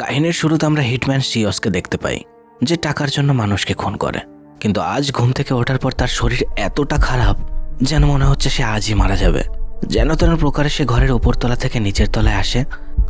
কাহিনীর শুরুতে আমরা হিটম্যান সিওসকে দেখতে পাই, যে টাকার জন্য মানুষকে খুন করে। কিন্তু আজ ঘুম থেকে ওঠার পর তার শরীর এতটা খারাপ যেন মনে হচ্ছে সে আজই মারা যাবে। যেন তেন প্রকারে সে ঘরের উপরতলা থেকে নিচের তলায় আসে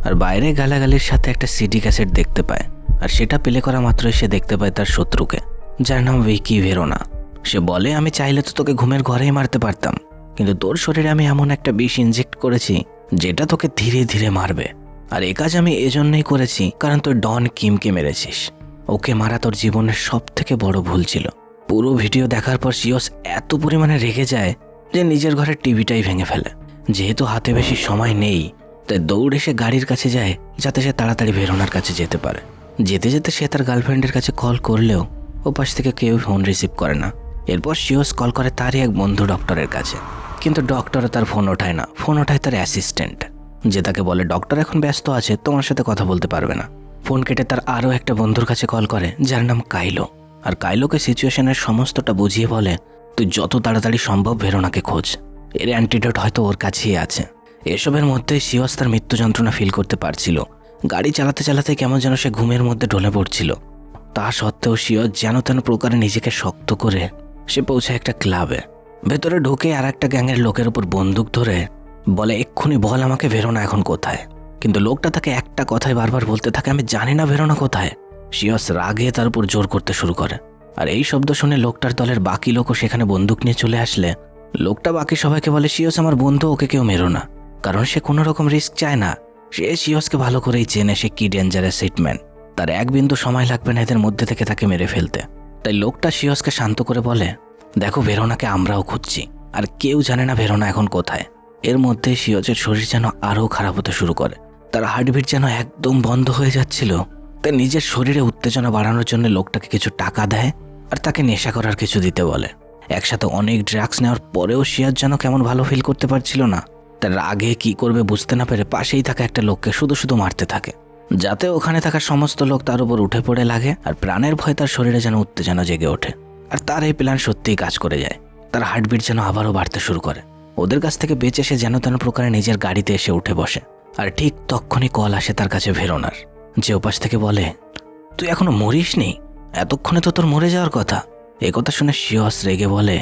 আর বাইরে গালাগালির সাথে একটা সিডি ক্যাসেট দেখতে পায়। আর সেটা প্লে করা মাত্রই সে দেখতে পায় তার শত্রুকে, যার নাম উইকি ভেরোনা। সে বলে, আমি চাইলে তো তোকে ঘুমের ঘরেই মারতে পারতাম, কিন্তু তোর শরীরে আমি এমন একটা বিষ ইনজেক্ট করেছি, যেটা তোকে ধীরে ধীরে মারবে। আর এ কাজ আমি এজন্যই করেছি, কারণ তোর ডন কিমকে মেরেছিস। ওকে মারা তোর জীবনের সব থেকে বড় ভুল ছিল। পুরো ভিডিও দেখার পর সিওস এত পরিমাণে রেগে যায় যে নিজের ঘরের টিভিটাই ভেঙে ফেলে। যেহেতু হাতে বেশি সময় নেই, তাই দৌড়ে সে গাড়ির কাছে যায় যাতে সে তাড়াতাড়ি ভেরোনার কাছে যেতে পারে। যেতে যেতে সে তার গার্লফ্রেন্ডের কাছে কল করলেও ও পাশ থেকে কেউ ফোন রিসিভ করে না। এরপর সিওস কল করে তারই এক বন্ধু ডক্টরের কাছে। কিন্তু ডক্টরও তার ফোন ওঠায় না, ফোন ওঠায় তার অ্যাসিস্ট্যান্ট। যে তাকে বলে, ডক্টর এখন ব্যস্ত আছে, তোমার সাথে কথা বলতে পারবে না। ফোন কেটে তার আরও একটা বন্ধুর কাছে কল করে, যার নাম কাইলো। আর কাইলোকে সিচুয়েশনের সমস্তটা বুঝিয়ে বলে, তুই যত তাড়াতাড়ি সম্ভব ভেরোনাকে খোঁজ। এর অ্যান্টিডোট হয়তো ওর কাছেই আছে। এসবের মধ্যে শিওস তার মৃত্যু যন্ত্রণা ফিল করতে পারছিল। গাড়ি চালাতে চালাতে কেমন যেন সে ঘুমের মধ্যে ঢলে পড়ছিল। তা সত্ত্বেও শিওস যেন তেন প্রকারে নিজেকে শক্ত করে, সে পৌঁছায় একটা ক্লাবে। ভেতরে ঢুকে আর একটা গ্যাংয়ের লোকের উপর বন্দুক ধরে বলে, এক্ষুনি বল আমাকে, ভেরোনা এখন কোথায়? কিন্তু লোকটা তাকে একটা কথাই বারবার বলতে থাকে, আমি জানি না ভেরোনা কোথায়। শিয়স রাগে তার উপর জোর করতে শুরু করে। আর এই শব্দ শুনে লোকটার দলের বাকি লোকও সেখানে বন্দুক নিয়ে চলে আসলে। লোকটা বাকি সবাইকে বলে শিয়স আমার বন্ধু, ওকে কেউ মেরো না। কারণ সে কোনো রকম রিস্ক চায় না। সে শিয়সকে ভালো করেই চেনে, সে কি ডেঞ্জারাস হিটম্যান তার এক বিন্দু সময় লাগবে না এদের মধ্যে থেকে তাকে মেরে ফেলতে। তাই লোকটা শিয়সকে শান্ত করে বলে, দেখো, ভেরোনাকে আমরাও খুঁজছি। আর কেউ জানে না ভেরোনা এখন কোথায়। এর মধ্যে শিয়জের শরীর যেন আরও খারাপ হতে শুরু করে। তার হার্টবিট যেন একদম বন্ধ হয়ে যাচ্ছিল। তার নিজের শরীরে উত্তেজনা বাড়ানোর জন্য লোকটাকে কিছু টাকা দেয় আর তাকে নেশা করার কিছু দিতে বলে। একসাথে অনেক ড্রাগস নেওয়ার পরেও শিয়াজ যেন কেমন ভালো ফিল করতে পারছিল না। তার আগে কি করবে বুঝতে না পেরে পাশেই থাকা একটা লোককে শুধু শুধু মারতে থাকে। যাতে ওখানে থাকা সমস্ত লোক তার উপর উঠে পড়ে লাগে আর প্রাণের ভয় তার শরীরে যেন উত্তেজনা জেগে ওঠে। আর তার এই প্ল্যান সত্যিই কাজ করে যায়। তার হার্টবিট যেন আবারও বাড়তে শুরু করে। ওদের কাছ থেকে বেঁচে সে যেন তেন প্রকারে নিজের গাড়িতে এসে উঠে বসে। আর ঠিক তখনই কল আসে তার কাছে ভেরোনার। যে ওপাশ থেকে বলে, তুই এখনও মরিস নি এতক্ষণে তো তোর মরে যাওয়ার কথা। এ কথা শুনে শিয়স রেগে বলে,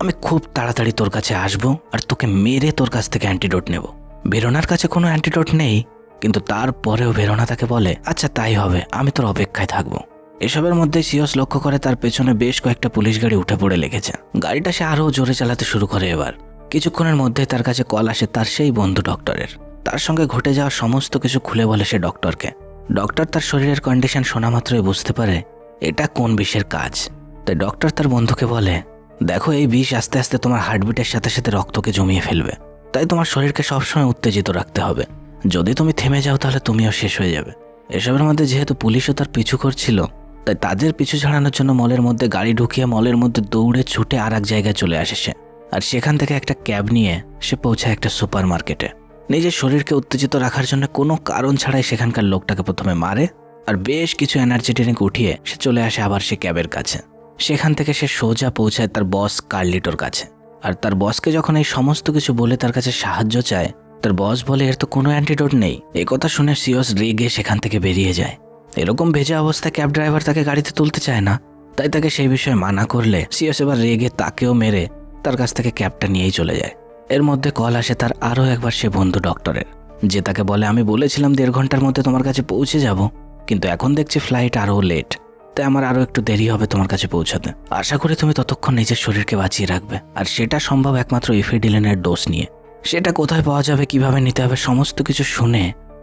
আমি খুব তাড়াতাড়ি তোর কাছে আসব আর তোকে মেরে তোর কাছ থেকে অ্যান্টিডোট নেব। ভেরোনার কাছে কোনো অ্যান্টিডোট নেই, কিন্তু তারপরেও ভেরোনা তাকে বলে আচ্ছা তাই হবে, আমি তোর অপেক্ষায় থাকব। এসবের মধ্যে সিওস লক্ষ্য করে তার পেছনে বেশ কয়েকটা পুলিশ গাড়ি উঠে পড়ে লেগেছে। গাড়িটা সে আরও জোরে চালাতে শুরু করে এবার। কিছুক্ষণের মধ্যে তার কাছে কল আসে তার সেই বন্ধু ডক্টরের। তার সঙ্গে ঘটে যাওয়া সমস্ত কিছু খুলে বলে সে ডক্টরকে। ডক্টর তার শরীরের কন্ডিশন শোনা মাত্রই বুঝতে পারে, এটা কোন বিষের কাজ। তাই ডক্টর তার বন্ধুকে বলে, দেখো, এই বিষ আস্তে আস্তে তোমার হার্টবিটের সাথে সাথে রক্তকে জমিয়ে ফেলবে। তাই তোমার শরীরকে সবসময় উত্তেজিত রাখতে হবে। যদি তুমি থেমে যাও তাহলে তুমিও শেষ হয়ে যাবে। এসবের মধ্যে যেহেতু পুলিশও তার পিছু করছিল, তাই তাদের পিছু ছাড়ানোর জন্য মলের মধ্যে গাড়ি ঢুকিয়ে মলের মধ্যে দৌড়ে ছুটে আর এক জায়গায় চলে আসে সে। আর সেখান থেকে একটা ক্যাব নিয়ে সে পৌঁছায় একটা সুপার মার্কেটে নিজের শরীরকে উত্তেজিত রাখার জন্য কোনো কারণ ছাড়াই সেখানকার লোকটাকে প্রথমে মারে আর বেশ কিছু এনার্জি ড্রিঙ্ক উঠিয়ে সে চলে আসে আবার সে ক্যাবের কাছে। সেখান থেকে সে সোজা পৌঁছায় তার বস কার্লিটোর কাছে। আর তার বসকে যখন এই সমস্ত কিছু বলে তার কাছে সাহায্য চায়, তার বস বলে, এর তো কোনো অ্যান্টিডোট নেই। কথা শুনে সিওস রেগে সেখান থেকে বেরিয়ে যায়। এরকম ভেজা অবস্থায় ক্যাব ড্রাইভার তাকে গাড়িতে তুলতে চায় না। তাই তাকে সেই বিষয়ে মানা করলে সিওস এবার রেগে তাকেও মেরে তার কাছ থেকে ক্যাবটা নিয়েই চলে যায়। এর মধ্যে কল আসে তার আরও একবার সে বন্ধু ডক্টরের, যে তাকে বলে, আমি বলেছিলাম দেড় ঘণ্টার মধ্যে তোমার কাছে পৌঁছে যাব, কিন্তু এখন দেখছি ফ্লাইট আরও লেট তাই আমার আরও একটু দেরি হবে তোমার কাছে পৌঁছাতে। আশা করি তুমি ততক্ষণ নিজের শরীরকে বাঁচিয়ে রাখবে, আর সেটা সম্ভব একমাত্র ইফিডিলেনের ডোজ নিয়ে। সেটা কোথায় পাওয়া যাবে, কীভাবে নিতে হবে, সমস্ত কিছু শুনে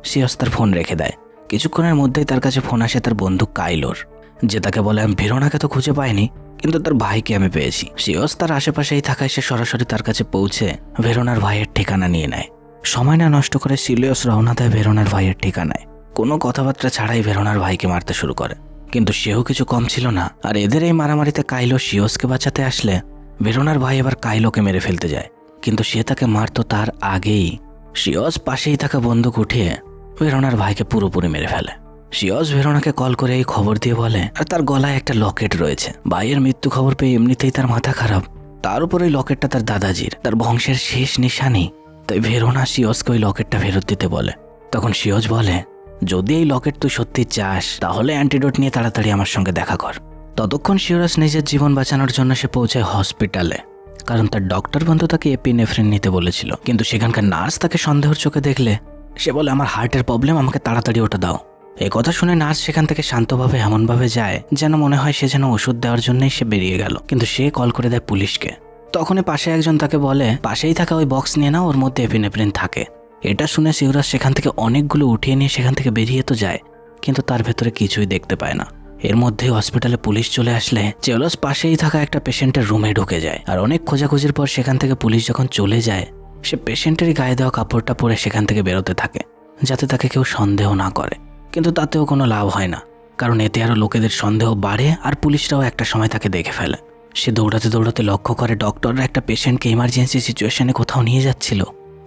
সিয়াস তার ফোন রেখে দেয়। কিছুক্ষণের মধ্যেই তার কাছে ফোন আসে তার বন্ধু কাইলোর। যে তাকে বলে আমি ভেরোনাকে তো খুঁজে পাইনি, কিন্তু তার ভাইকে আমি পেয়েছি। সিওস তার আশেপাশেই থাকায় সে সরাসরি তার কাছে পৌঁছে ভেরোনার ভাইয়ের ঠিকানা নিয়ে নেয়। সময় না নষ্ট করে সিলিয়স রওনা দেয় ভেরোনার ভাইয়ের ঠিকানায়। কোনো কথাবার্তা ছাড়াই ভেরোনার ভাইকে মারতে শুরু করে। কিন্তু সেও কিছু কম ছিল না। আর এদের এই মারামারিতে কাইলো শিওসকে বাঁচাতে আসলে ভেরোনার ভাই এবার কাইলোকে মেরে ফেলতে যায়। কিন্তু সে তাকে মারতো তার আগেই। শিওস পাশেই থাকা বন্দুক উঠিয়ে ভেরোনার ভাইকে পুরোপুরি মেরে ফেলে। শিওস ভেরোনাকে কল করে এই খবর দিয়ে বলে, আর তার গলায় একটা লকেট রয়েছে। ভাইয়ের মৃত্যু খবর পেয়ে এমনিতেই তার মাথা খারাপ। তার উপর ওই লকেটটা তার দাদাজির। তার বংশের শেষ নিশানি। তাই ভেরোনা শিওসকে ওই লকেটটা ফেরত দিতে বলে। তখন শিওজ বলে, যদি এই লকেট তুই সত্যি চাস, তাহলে অ্যান্টিডোট নিয়ে তাড়াতাড়ি আমার সঙ্গে দেখা কর। ততক্ষণ শিওরাস নিজের জীবন বাঁচানোর জন্য সে পৌঁছায় হসপিটালে কারণ তার ডক্টর বন্ধু তাকে এপিনেফ্রিন নিতে বলেছিল। কিন্তু সেখানকার নার্স তাকে সন্দেহর চোখে দেখলে, সে বলে, আমার হার্টের প্রবলেম আমাকে তাড়াতাড়ি ওটা দাও। এই কথা শুনে নার্স সেখান থেকে শান্তভাবে এমনভাবে যায় যেন মনে হয় সে যেন ওষুধ দেওয়ার জন্যই সে বেরিয়ে গেল। কিন্তু সে কল করে দেয় পুলিশকে। তখনই পাশে একজন তাকে বলে, পাশেই থাকা ওই বক্স নিয়ে নাও, ওর মধ্যে এপিনেফ্রিন থাকে। এটা শুনে শিবরাজ সেখান থেকে অনেকগুলো উঠিয়ে নিয়ে সেখান থেকে বেরিয়ে তো যায়, কিন্তু তার ভেতরে কিছুই দেখতে পায় না। এর মধ্যে হসপিটালে পুলিশ চলে আসলে চেওলাস পাশেই থাকা একটা পেশেন্টের রুমে ঢুকে যায়। আর অনেক খোঁজাখুঁজির পর সেখান থেকে পুলিশ যখন চলে যায়, সে পেশেন্টেরই গায়ে দেওয়া কাপড়টা পরে সেখান থেকে বেরোতে থাকে, যাতে তাকে কেউ সন্দেহ না করে। কিন্তু তাতেও কোনো লাভ হয় না, কারণ এতে আরও লোকেদের সন্দেহ বাড়ে আর পুলিশরাও একটা সময় তাকে দেখে ফেলে। সে দৌড়াতে দৌড়াতে লক্ষ্য করে ডক্টররা একটা পেশেন্টকে ইমার্জেন্সি সিচুয়েশনে কোথাও নিয়ে যাচ্ছিল।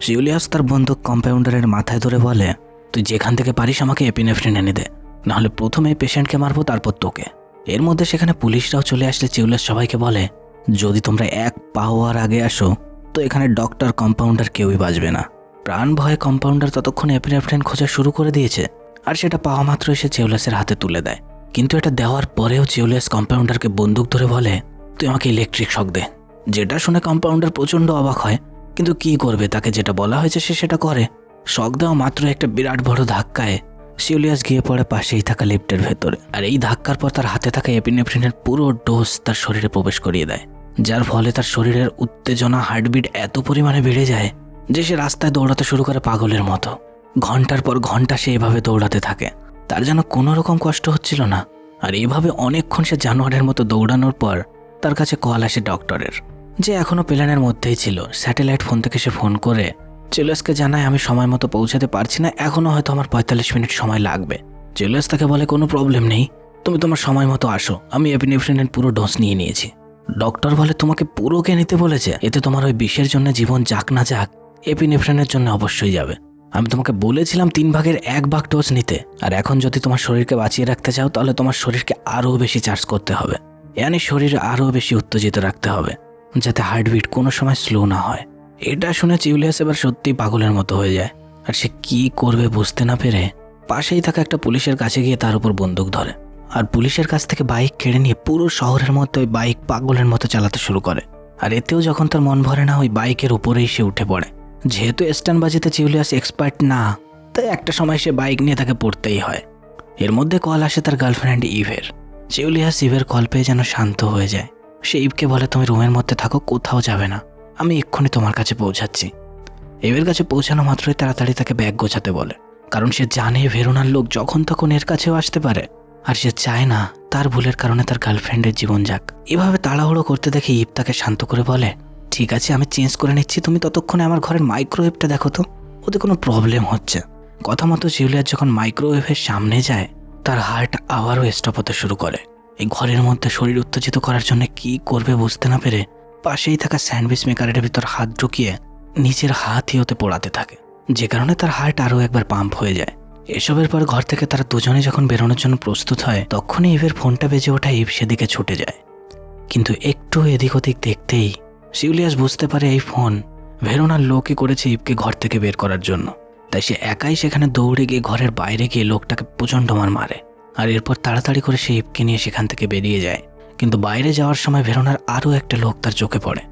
জিউলিয়াস তার বন্দুক কম্পাউন্ডারের মাথায় ধরে বলে, তুই যেখান থেকে পারিস আমাকে এপিনেফ্রিন এনে দে, নাহলে প্রথমে পেশেন্টকে মারবো, তারপর তোকে। এর মধ্যে সেখানে পুলিশরাও চলে আসলে জিউলিয়াস সবাইকে বলে, যদি তোমরা এক পাওয়ার আগে আসো, তো এখানে ডক্টর কম্পাউন্ডার কেউই বাঁচবে না। প্রাণ ভয়ে কম্পাউন্ডার ততক্ষণ এপিনেফ্রিন খোঁজা শুরু করে দিয়েছে। আর সেটা পাওয়া মাত্র এসে জিউলিয়াসের হাতে তুলে দেয়। কিন্তু এটা দেওয়ার পরেও জিউলিয়াস কম্পাউন্ডারকে বন্দুক ধরে বলে, তুই আমাকে ইলেকট্রিক শক দে। যেটা শুনে কম্পাউন্ডার প্রচণ্ড অবাক হয়। কিন্তু কি করবে তাকে যেটা বলা হয়েছে সে সেটা করে। শক দেওয়া মাত্র একটা বিরাট বড় ধাক্কায় সিউলিয়াস গিয়ে পড়ে পাশেই থাকা লিফটের ভেতরে। আর এই ধাক্কার পর তার হাতে থাকা এপিনেফ্রিনের পুরো ডোজ তার শরীরে প্রবেশ করিয়ে দেয়। যার ফলে তার শরীরের উত্তেজনা হার্টবিট এত পরিমাণে বেড়ে যায় যে সে রাস্তায় দৌড়াতে শুরু করে পাগলের মতো। ঘণ্টার পর ঘণ্টা সে এভাবে দৌড়াতে থাকে। তার যেন কোনো রকম কষ্ট হচ্ছিল না। আর এভাবে অনেকক্ষণ সে জানোয়ারের মতো দৌড়ানোর পর তার কাছে কল আসে ডক্টরের। যে এখনও প্ল্যানের মধ্যেই ছিল। স্যাটেলাইট ফোন থেকে সে ফোন করে চেলসকে জানায় আমি সময় মতো পৌঁছাতে পারছি না। এখনও হয়তো আমার পঁয়তাল্লিশ মিনিট সময় লাগবে। চেলস তাকে বলে, কোনো প্রবলেম নেই। তুমি তোমার সময় মতো আসো। আমি এপিনেফ্রিনের পুরো ডোজ নিয়ে নিয়েছি। ডক্টর বলে, তোমাকে পুরোকে নিতে বলেছে। এতে তোমার ওই বিষের জন্য জীবন যাক না যাক, এপিনেফ্রিনের জন্য অবশ্যই যাবে। আমি তোমাকে বলেছিলাম তিন ভাগের এক ভাগ ডোজ নিতে। আর এখন যদি তোমার শরীরকে বাঁচিয়ে রাখতে চাও, তাহলে তোমার শরীরকে আরও বেশি চার্জ করতে হবে। ইয়ানি শরীর আরও বেশি উত্তেজিত রাখতে হবে, যাতে হার্টবিট কোনো সময় স্লো না হয়। এটা শুনে চিউলিয়াস এবার সত্যি পাগলের মতো হয়ে যায়। আর সে কি করবে বুঝতে না পেরে পাশেই থাকা একটা পুলিশের কাছে গিয়ে তার উপর বন্দুক ধরে। আর পুলিশের কাছ থেকে বাইক কেড়ে নিয়ে পুরো শহরের মতো ওই বাইক পাগলের মতো চালাতে শুরু করে। আর এতেও যখন তার মন ভরে না, ওই বাইকের উপরেই সে উঠে পড়ে। যেহেতু স্ট্যান্ড বাজিতে চিউলিয়াস এক্সপার্ট না, তাই একটা সময় সে বাইক নিয়ে তাকে পড়তেই হয়। এর মধ্যে কল আসে তার গার্লফ্রেন্ড ইভের চিউলিয়াস ইভের কল পেয়ে যেন শান্ত হয়ে যায়। সে ইভকে বলে, তুমি রুমের মধ্যে থাকো, কোথাও যাবে না। আমি এক্ষুনি তোমার কাছে পৌঁছাচ্ছি। ইভের কাছে পৌঁছানো মাত্রই তাড়াতাড়ি তাকে ব্যাগ গোছাতে বলে। কারণ সে জানে ভেরোনার লোক যখন তখন এর কাছেও আসতে পারে। আর সে চায় না, তার ভুলের কারণে তার গার্লফ্রেন্ডের জীবন যাক। এভাবে তাড়াহুড়ো করতে দেখে ইভ তাকে শান্ত করে বলে ঠিক আছে, আমি চেঞ্জ করে নিচ্ছি। তুমি ততক্ষণে আমার ঘরের মাইক্রোওয়েভটা দেখো তো। ওতে কোনো প্রবলেম হচ্ছে। কথা মতো জিউলিয়ার যখন মাইক্রোওয়েভের সামনে যায়, তার হার্ট আবারও স্টপ হতে শুরু করে। এই ঘরের মধ্যে শরীর উত্তেজিত করার জন্য কি করবে বুঝতে না পেরে পাশেই থাকা স্যান্ডউইচ মেকারের ভিতর হাত ঢুকিয়ে নিজের হাতই ওতে পোড়াতে থাকে। যে কারণে তার হার্ট আরও একবার পাম্প হয়ে যায়। এসবের পর ঘর থেকে তারা দুজনে যখন বেরোনোর জন্য প্রস্তুত হয়, তখনই ইভের ফোনটা বেজে ওঠা ইভ সেদিকে ছুটে যায়। কিন্তু একটু এদিক ওদিক দেখতেই সিউলিয়াস বুঝতে পারে এই ফোন ভেরোনার লোকই করেছে ইভকে ঘর থেকে বের করার জন্য। তাই সে একাই সেখানে দৌড়ে গিয়ে ঘরের বাইরে গিয়ে লোকটাকে প্রচণ্ড মার মারে। আর এরপর তাড়াতাড়ি করে সে ইভকে নিয়ে সেখান থেকে বেরিয়ে যায়। কিন্তু বাইরে যাওয়ার সময় ভেরোনার আরও একটা লোক তার চোখে পড়ে।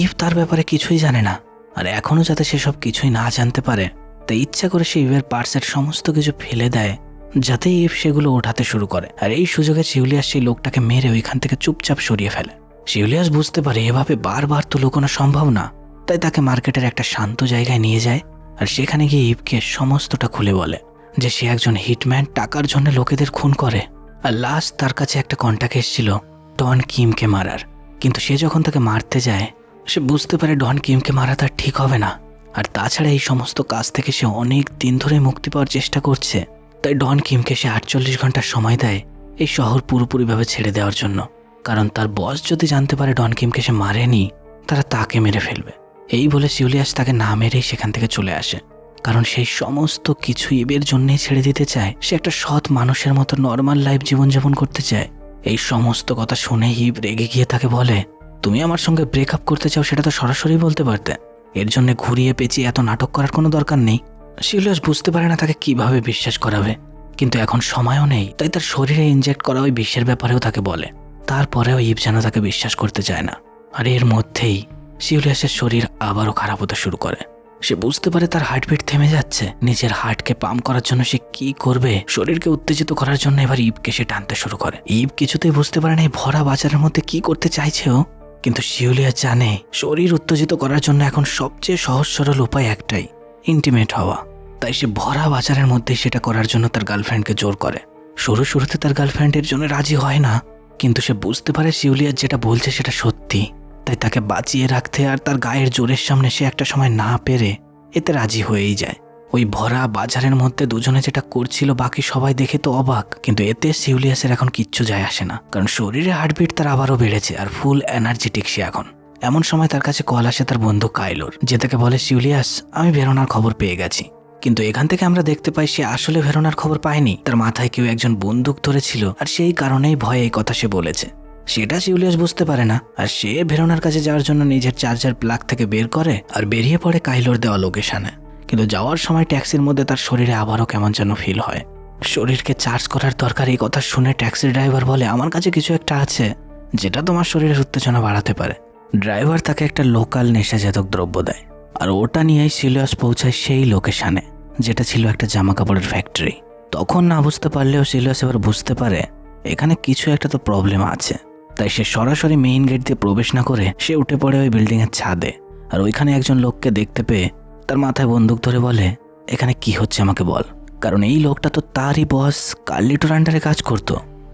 ইভ তার ব্যাপারে কিছুই জানে না, আর এখনও যাতে সেসব কিছুই না জানতে পারে, তাই ইচ্ছা করে সে ইভের পার্সের সমস্ত কিছু ফেলে দেয়, যাতে ইভ সেগুলো ওঠাতে শুরু করে। আর এই সুযোগে শিউলিয়াস সেই লোকটাকে মেরে ওইখান থেকে চুপচাপ সরিয়ে ফেলে। শিউলিয়াস বুঝতে পারে এভাবে বারবার তো লুকোনো সম্ভব না। তাই তাকে মার্কেটের একটা শান্ত জায়গায় নিয়ে যায় আর সেখানে গিয়ে ইভকে সমস্তটা খুলে বলে যে সে একজন হিটম্যান, টাকার জন্য লোকেদের খুন করে। আর লাস্ট তার কাছে একটা কন্ট্যাক্ট এসেছিল, ডন কিমকে মারার। কিন্তু সে যখন তাকে মারতে যায়, সে বুঝতে পারে ডন কিমকে মারা তার ঠিক হবে না। আর তাছাড়া এই সমস্ত কাজ থেকে সে অনেক দিন ধরে মুক্তি পাওয়ার চেষ্টা করছে। তাই ডন কিমকে সে আটচল্লিশ ঘণ্টার সময় দেয় এই শহর পুরোপুরিভাবে ছেড়ে দেওয়ার জন্য। কারণ তার বস যদি জানতে পারে ডন কিমকে সে মারেনি, তারা তাকে মেরে ফেলবে। এই বলে সিউলিয়াস তাকে না মেরেই সেখান থেকে চলে আসে। কারণ সেই সমস্ত কিছু ইবের জন্যই ছেড়ে দিতে চায়। সে একটা সৎ মানুষের মতো নর্মাল লাইফ জীবনযাপন করতে চায়। এই সমস্ত কথা শুনে ইব রেগে গিয়ে তাকে বলে, তুমি আমার সঙ্গে ব্রেকআপ করতে চাও সেটা তো সরাসরি বলতে পারতে। এর জন্য ঘুরিয়ে পেঁচিয়ে এত নাটক করার কোনো দরকার নেই। শিউলিয়াস বুঝতে পারে না তাকে কীভাবে বিশ্বাস করাবে। কিন্তু এখন সময়ও নেই, তাই তার শরীরে ইনজেক্ট করা ওই বিষের ব্যাপারেও তাকে বলে। তারপরেও ইভ যেন তাকে বিশ্বাস করতে চায় না। আর এর মধ্যেই শিউলিয়াসের শরীর আবারও খারাপ হতে শুরু করে। সে বুঝতে পারে তার হার্টবিট থেমে যাচ্ছে। নিজের হার্টকে পাম্প করার জন্য সে কি করবে, শরীরকে উত্তেজিত করার জন্য এবার ইবকে সে টানতে শুরু করে। ইব কিছুতেই বুঝতে পারে না এই ভরা বাজারের মধ্যে কি করতে চাইছে ও। কিন্তু শিউলিয়া জানে, শরীর উত্তেজিত করার জন্য এখন সবচেয়ে সহজ সরল উপায় একটাই ইন্টিমেট হওয়া। তাই সে ভরা বাজারের মধ্যেই সেটা করার জন্য তার গার্লফ্রেন্ডকে জোর করে। শুরু শুরুতে তার গার্লফ্রেন্ডের জন্য রাজি হয় না। কিন্তু সে বুঝতে পারে শিউলিয়ার যেটা বলছে সেটা সত্যি। তাই তাকে বাঁচিয়ে রাখতে আর তার গায়ের জোরের সামনে সে একটা সময় না পেরে এতে রাজি হয়েই যায়। ওই ভরা বাজারের মধ্যে দুজনে যেটা করছিল বাকি সবাই দেখে তো অবাক। কিন্তু এতে সিউলিয়াসের এখন কিচ্ছু যায় আসে না। কারণ শরীরে হার্টবিট তার আবারও বেড়েছে আর ফুল এনার্জেটিক সে এখন। এমন সময় তার কাছে কল আসে তার বন্ধু কাইলোর, যে তাকে বলে সিউলিয়াস আমি ভেরোনার খবর পেয়ে গেছি। কিন্তু এখান থেকে আমরা দেখতে পাই সে আসলে ভেরোনার খবর পায়নি। তার মাথায় কেউ একজন বন্দুক ধরেছিল আর সেই কারণেই ভয়ে এই কথা সে বলেছে। সেটা সিউলিয়াস বুঝতে পারে না। আর সে ভেরোনার কাছে যাওয়ার জন্য নিজের চার্জার প্লাগ থেকে বের করে আর বেরিয়ে পড়ে কাইলোর দেওয়া লোকেশনে। কিন্তু যাওয়ার সময় ট্যাক্সির মধ্যে তার শরীরে আবারও কেমন যেন ফিল হয়। শরীরকে চার্জ করার দরকার এই কথা শুনে ট্যাক্সির ড্রাইভার বলে, আমার কাছে কিছু একটা আছে, যেটা তোমার শরীরের উত্তেজনা বাড়াতে পারে। ড্রাইভার তাকে একটা লোকাল নেশাজাতক দ্রব্য দেয়। আর ওটা নিয়েই সিলিয়াস পৌঁছায় সেই লোকেশনে। যেটা ছিল একটা জামা কাপড়ের ফ্যাক্টরি তখন না বুঝতে পারলেও সিলিয়াস এবার বুঝতে পারে, এখানে কিছু একটা তো প্রবলেম আছে। তাই সে সরাসরি মেইন গেট দিয়ে প্রবেশ না করে সে উঠে পড়ে ওই বিল্ডিংয়ের ছাদে। আর ওইখানে একজন লোককে দেখতে পেয়ে তার মাথায় বন্দুক ধরে বলে, এখানে কি হচ্ছে আমাকে বল? কারণ এই লোকটা তো তারই বস কার্লিটোর আন্ডারে কাজ করত।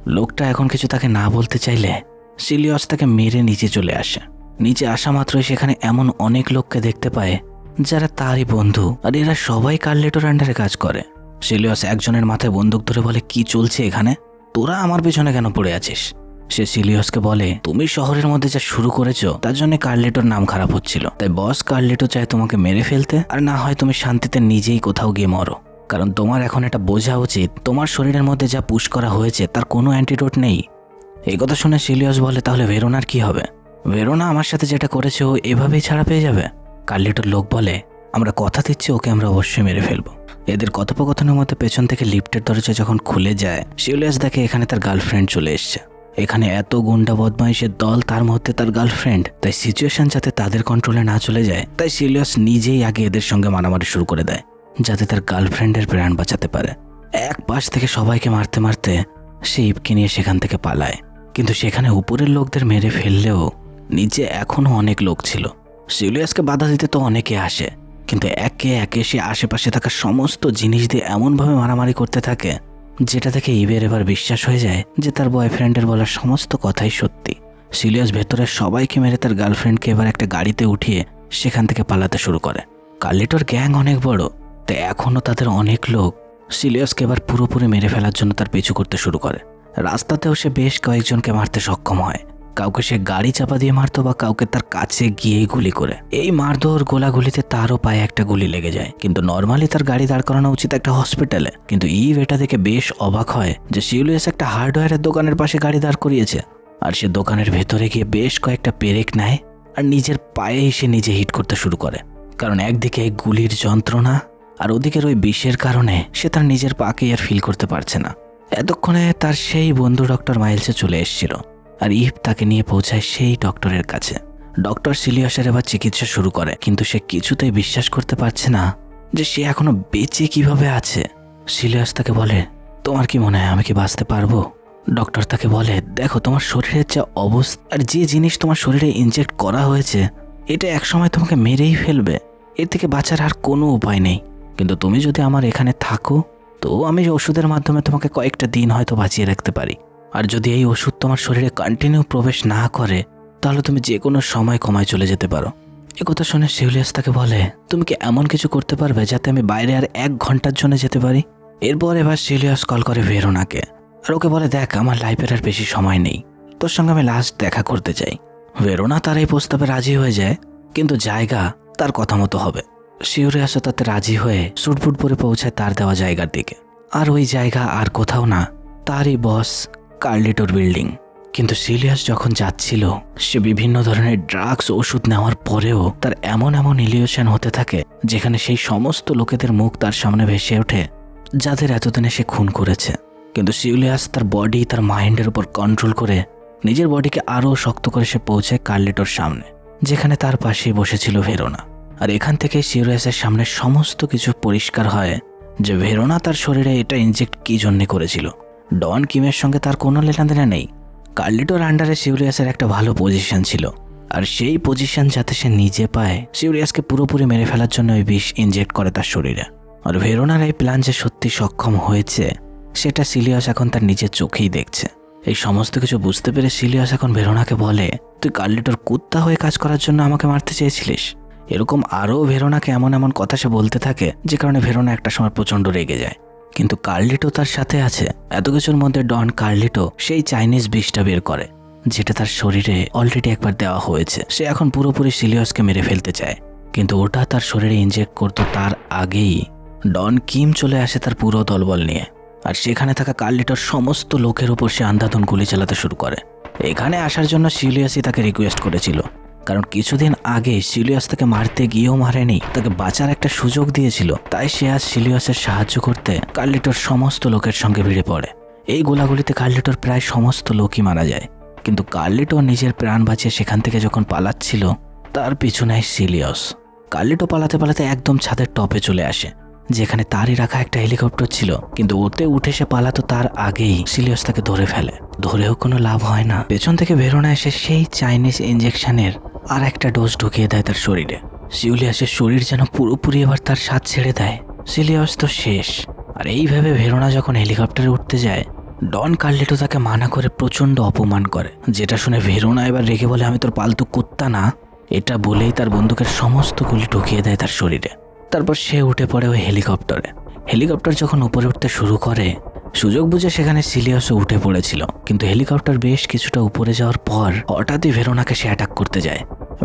লোকটা এখন কিছু তাকে না বলতে চাইলে সিলিয়াস তাকে মেরে নিচে চলে আসে। নিচে আসা মাত্রই সেখানে এমন অনেক লোককে দেখতে পায় যারা তারই বন্ধু, আর এরা সবাই কার্লেটোর আন্ডারে কাজ করে। সিলিয়াস একজনের মাথায় বন্দুক ধরে বলে, কি চলছে এখানে? তোরা আমার পেছনে কেন পড়ে আছিস? সে সিলিয়াসকে বলে, তুমি শহরের মধ্যে যা শুরু করেছ, তার জন্য কার্লেটোর নাম খারাপ হচ্ছিল। তাই বস কার্লেটো চায় তোমাকে মেরে ফেলতে, আর না হয় তুমি শান্তিতে নিজেই কোথাও গিয়ে মরো। কারণ তোমার এখন এটা বোঝা উচিত, তোমার শরীরের মধ্যে যা পুশ করা হয়েছে, তার কোনো অ্যান্টিডোট নেই। এই কথা শুনে সিলিয়াস বলে, তাহলে ভেরোনার কি হবে? ভেরোনা আমার সাথে যেটা করেছে, ও এভাবেই ছাড়া পেয়ে যাবে? কার্লেটোর লোক বলে, আমরা কথা দিচ্ছি, ওকে আমরা অবশ্যই মেরে ফেলব। এদের কথোপকথনের মধ্যে পেছন থেকে লিফটের দরজা যখন খুলে যায় সিলিয়াস দেখে এখানে তার গার্লফ্রেন্ড চলে এসছে। এখানে এত গুন্ডা বদমাইশের দল, তার মধ্যে তার গার্লফ্রেন্ড তাই সিচুয়েশন যাতে তাদের কন্ট্রোলে না চলে যায়, তাই সিলিয়াস নিজেই আগে এদের সঙ্গে মারামারি শুরু করে দেয়, যাতে তার গার্লফ্রেন্ডের প্রাণ বাঁচাতে পারে। এক পাশ থেকে সবাইকে মারতে মারতে সে ইপকে নিয়ে সেখান থেকে পালায়। কিন্তু সেখানে উপরের লোকদের মেরে ফেললেও নিচে এখনও অনেক লোক ছিল। সিলিয়াসকে বাধা দিতে তো অনেকে আসে, কিন্তু একে একে সে আশেপাশে থাকা সমস্ত জিনিস দিয়ে এমনভাবে মারামারি করতে থাকে, যেটা থেকে ইবের এবার বিশ্বাস হয়ে যায় যে তার বয়ফ্রেন্ডের বলা সমস্ত কথাই সত্যি। সিলিয়াস ভেতরে সবাইকে মেরে তার গার্লফ্রেন্ডকে এবার একটা গাড়িতে উঠিয়ে সেখান থেকে পালাতে শুরু করে। কার্লিটোর গ্যাং অনেক বড় তাই এখনও তাদের অনেক লোক। সিলিয়াসকে এবার পুরোপুরি মেরে ফেলার জন্য তার পিছু করতে শুরু করে। রাস্তাতেও সে বেশ কয়েকজনকে মারতে সক্ষম হয়। কাউকে সে গাড়ি চাপা দিয়ে মারতো বা কাউকে তার কাছে গিয়েই গুলি করে। এই মারধর গোলাগুলিতে তারও পায়ে একটা গুলি লেগে যায়। কিন্তু নর্মালি তার গাড়ি দাঁড় করানো উচিত একটা হসপিটালে কিন্তু ইভ এটা দেখে বেশ অবাক হয় যে শিউলিয়াস একটা হার্ডওয়্যারের দোকানের পাশে গাড়ি দাঁড় করিয়েছে। আর সে দোকানের ভেতরে গিয়ে বেশ কয়েকটা পেরেক নেয় আর নিজের পায়ে এসে নিজে হিট করতে শুরু করে। কারণ একদিকে গুলির যন্ত্রণা আর ওদিকের ওই বিষের কারণে সে তার নিজের পাকে আর ফিল করতে পারছে না। এতক্ষণে তার সেই বন্ধু ডক্টর মাইলসে চলে এসেছিল। আর ইভ তাকে নিয়ে পৌঁছায় সেই ডক্টরের কাছে। ডক্টর সিলিয়াসের এবার চিকিৎসা শুরু করে, কিন্তু সে কিছুতেই বিশ্বাস করতে পারছে না যে সে এখনও বেঁচে কীভাবে আছে। সিলিয়াস তাকে বলে, তোমার কি মনে হয় আমি কি বাঁচতে পারব? ডক্টর তাকে বলে, দেখো, তোমার শরীরের যা অবস্থা আর যে জিনিস তোমার শরীরে ইনজেক্ট করা হয়েছে, এটা একসময় তোমাকে মেরেই ফেলবে। এর থেকে বাঁচার আর কোনো উপায় নেই। কিন্তু তুমি যদি আমার এখানে থাকো, তো আমি ওষুধের মাধ্যমে তোমাকে কয়েকটা দিন হয়তো বাঁচিয়ে রাখতে পারি। আর যদি এই ওষুধ তোমার শরীরে কন্টিনিউ প্রবেশ না করে, তাহলে তুমি যে কোনো সময় কমায় চলে যেতে পারো। এ কথা শুনে শিউলিয়াস তাকে বলে, তুমি কি এমন কিছু করতে পারবে যাতে আমি বাইরে আর এক ঘণ্টার জন্য যেতে পারি? এরপর এবার শিউলিয়াস কল করে ভেরোনাকে, আর ওকে বলে, দেখ, আমার লাইফের আর বেশি সময় নেই। তোর সঙ্গে আমি লাস্ট দেখা করতে চাই। ভেরোনা তার এই প্রস্তাবে রাজি হয়ে যায়, কিন্তু জায়গা তার কথা মতো হবে। শিউরিয়াসও তাতে রাজি হয়ে সুটফুট পরে পৌঁছায় তার দেওয়া জায়গার দিকে। আর ওই জায়গা আর কোথাও না, তারই বস কার্লিটোর বিল্ডিং। কিন্তু সিলিয়াস যখন যাচ্ছিল, সে বিভিন্ন ধরনের ড্রাগস ওষুধ নেওয়ার পরেও তার এমন এমন ইলিউশন হতে থাকে, যেখানে সেই সমস্ত লোকেদের মুখ তার সামনে ভেসে ওঠে, যাদের এতদিনে সে খুন করেছে। কিন্তু সিউলিয়াস তার বডি তার মাইন্ডের উপর কন্ট্রোল করে নিজের বডিকে আরও শক্ত করে সে পৌঁছায় কার্লেটোর সামনে, যেখানে তার পাশেই বসেছিল ভেরোনা। আর এখান থেকে সিউলিয়াসের সামনে সমস্ত কিছু পরিষ্কার হয় যে ভেরোনা তার শরীরে এটা ইনজেক্ট কী জন্যে করেছিল। ডন কিমের সঙ্গে তার কোনো লেনাদেনা নেই। কার্লিটোর আন্ডারে সিউরিয়াসের একটা ভালো পজিশন ছিল। আর সেই পজিশন যাতে সে নিজে পায় সিউরিয়াসকে পুরোপুরি মেরে ফেলার জন্য ওই বিষ ইনজেক্ট করে তার শরীরে। আর ভেরোনার এই প্ল্যান যে সত্যি সক্ষম হয়েছে, সেটা সিলিয়াস এখন তার নিজের চোখেই দেখছে। এই সমস্ত কিছু বুঝতে পেরে সিলিয়াস এখন ভেরোনাকে বলে, তুই কার্লিটোর কুত্তা হয়ে কাজ করার জন্য আমাকে মারতে চেয়েছিলিস? এরকম আরও ভেরোনাকে এমন এমন কথা সে বলতে থাকে, যে কারণে ভেরোনা একটা সময় প্রচণ্ড রেগে যায়। কিন্তু কার্লিটো তার সাথে আছে। এত কিছুর মধ্যে ডন কার্লিটো সেই চাইনিজ বিষটা বের করে, যেটা তার শরীরে অলরেডি একবার দেওয়া হয়েছে। সে এখন পুরোপুরি সিলিয়াসকে মেরে ফেলতে চায়, কিন্তু ওটা তার শরীরে ইনজেক্ট করতো তার আগেই। ডন কিম চলে আসে তার পুরো দলবল নিয়ে, আর সেখানে থাকা কার্লিটোর সমস্ত লোকের উপর সে আন্ধাধুন গুলি চালাতে শুরু করে। এখানে আসার জন্য সিলিয়াসই তাকে রিকোয়েস্ট করেছিল। কারণ কিছুদিন আগে সিলিয়াস তাকে মারতে গিয়েও মারেনি, তাকে বাঁচার একটা সুযোগ দিয়েছিল। তাই সে আজ সিলিয়াসের সাহায্য করতে কার্লিটোর সমস্ত লোকের সঙ্গে ভিড়ে পড়ে। এই গোলাগুলিতে কার্লিটোর প্রায় সমস্ত লোকই মারা যায়। কিন্তু কার্লিটো নিজের প্রাণ বাঁচিয়ে সেখান থেকে যখন পালাচ্ছিল, তার পিছনে সিলিয়াস। কার্লিটো পালাতে পালাতে একদম ছাদের টপে চলে আসে, যেখানে তারই রাখা একটা হেলিকপ্টার ছিল। কিন্তু ওতে উঠে সে পালাতো তার আগেই সিলিয়াস তাকে ধরে ফেলে। ধরেও কোনো লাভ হয় না। পেছন থেকে বেরোনা এসে সেই চাইনিজ ইঞ্জেকশনের আর একটা ডোজ ঢুকিয়ে দেয় তার শরীরে। সিউলিয়াসের শরীর যেন পুরোপুরি এবার তার স্বাদ ছেড়ে দেয়। সিলিয়াস তো শেষ। আর এইভাবে ভেরোনা যখন হেলিকপ্টারে উঠতে যায়, ডন কার্লিটো তাকে মানা করে প্রচণ্ড অপমান করে। যেটা শুনে ভেরোনা এবার রেগে বলে, আমি তোর পালতু কুত্তা না। এটা বলেই তার বন্দুকের সমস্ত গুলি ঢুকিয়ে দেয় তার শরীরে। তারপর সে উঠে পড়ে ওই হেলিকপ্টারে। হেলিকপ্টার যখন উপরে উঠতে শুরু করে সুযোগ বুঝে সেখানে সিলিয়াসও উঠে পড়েছিল, কিন্তু হেলিকপ্টার বেশ কিছুটা উপরে যাওয়ার পর হঠাৎই ভেরোনাকে সে অ্যাটাক করতে যায়।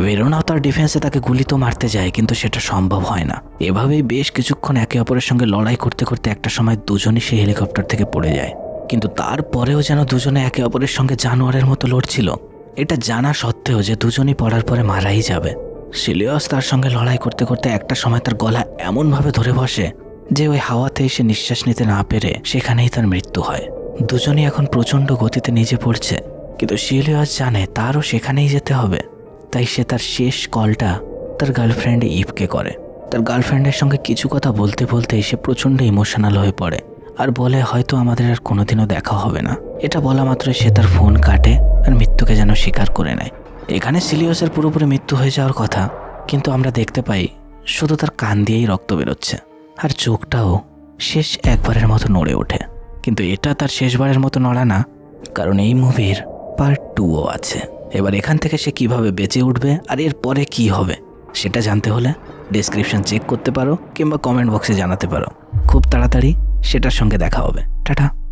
ভেরোনাও তার ডিফেন্সে তাকে গুলি তো মারতে যায়, কিন্তু সেটা সম্ভব হয় না। এভাবেই বেশ কিছুক্ষণ একে অপরের সঙ্গে লড়াই করতে করতে একটা সময় দুজনই সেই হেলিকপ্টার থেকে পড়ে যায়। কিন্তু তারপরেও যেন দুজনে একে অপরের সঙ্গে জানোয়ারের মতো লড়ছিল, এটা জানা সত্ত্বেও যে দুজনই পড়ার পরে মারাই যাবে। সিলিয়াস তার সঙ্গে লড়াই করতে করতে একটা সময় তার গলা এমনভাবে ধরে বসে যে ওই হাওয়াতে এসে নিঃশ্বাস নিতে না পেরে সেখানেই তার মৃত্যু হয়। দুজনই এখন প্রচণ্ড গতিতে নিজে পড়ছে। কিন্তু সিলিয়াস জানে তারও সেখানেই যেতে হবে। তাই সে তার শেষ কলটা তার গার্লফ্রেন্ড ইভকে করে। তার গার্লফ্রেন্ডের সঙ্গে কিছু কথা বলতে বলতে সে প্রচণ্ড ইমোশনাল হয়ে পড়ে। আর বলে হয়তো আমাদের আর কোনোদিনও দেখা হবে না। এটা বলা মাত্র সে তার ফোন কাটে আর মৃত্যুকে যেন স্বীকার করে নেয়। এখানে সিলিয়াসের পুরোপুরি মৃত্যু হয়ে যাওয়ার কথা, কিন্তু আমরা দেখতে পাই শুধু তার কান দিয়েই রক্ত বেরোচ্ছে। আর চোখটাও শেষ একবারের মতো নড়ে ওঠে। কিন্তু এটা তার শেষবারের মতো নড়া না, কারণ এই মুভির পার্ট টুও আছে। এবার এখান থেকে সে কীভাবে বেঁচে উঠবে আর এর পরে কি হবে, সেটা জানতে হলে ডেসক্রিপশন চেক করতে পারো কিংবা কমেন্ট বক্সে জানাতে পারো। খুব তাড়াতাড়ি সেটার সঙ্গে দেখা হবে। টাটা।